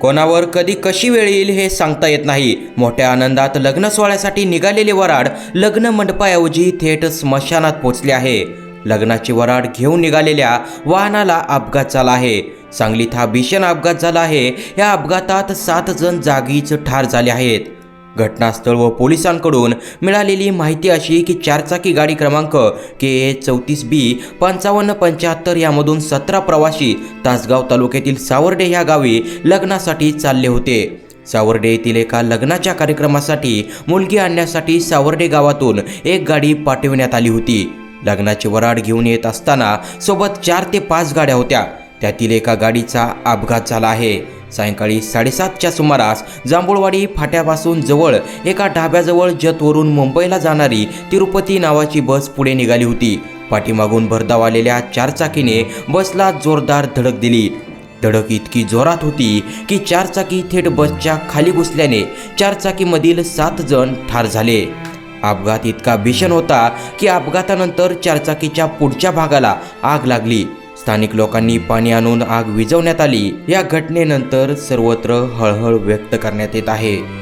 कोणावर कधी कशी वेळ येईल हे सांगता येत नाही. मोठ्या आनंदात लग्न सोहळ्यासाठी निघालेले वराड लग्न मंडपाऐवजी थेट स्मशानात पोचले आहे. लग्नाची वराड घेऊन निघालेल्या वाहनाला अपघात झाला आहे. सांगलीत हा भीषण अपघात झाला आहे. या अपघातात सात जण जागीच ठार झाले आहेत. घटनास्थळ व पोलिसांकडून मिळालेली माहिती अशी की चारचाकी गाडी क्रमांक के ए चौतीस बी पंचावन्न पंच्याहत्तर यामधून सतरा प्रवासी तासगाव तालुक्यातील सावर्डे ह्या गावी लग्नासाठी चालले होते. सावर्डे येथील एका लग्नाच्या कार्यक्रमासाठी मुलगी आणण्यासाठी सावर्डे गावातून एक गाडी पाठविण्यात आली होती. लग्नाची वराड घेऊन येत असताना सोबत चार ते पाच गाड्या होत्या. त्यातील एका गाडीचा अपघात झाला आहे. सायंकाळी साडेसातच्या सुमारास जांभूळवाडी फाट्यापासून जवळ एका ढाब्याजवळ जतवरून मुंबईला जाणारी तिरुपती नावाची बस पुढे निघाली होती. पाठीमागून भरधाव आलेल्या चारचाकीने बसला जोरदार धडक दिली. धडक इतकी जोरात होती की चारचाकी थेट बसच्या खाली घुसल्याने चारचाकीमधील सात जण ठार झाले. अपघात इतका भीषण होता की अपघातानंतर चारचाकीच्या पुढच्या भागाला आग लागली. स्थानिक लोकांनी पाणी आणून आग विझवण्यात आली. या घटनेनंतर सर्वत्र हळहळ व्यक्त करण्यात येत आहे.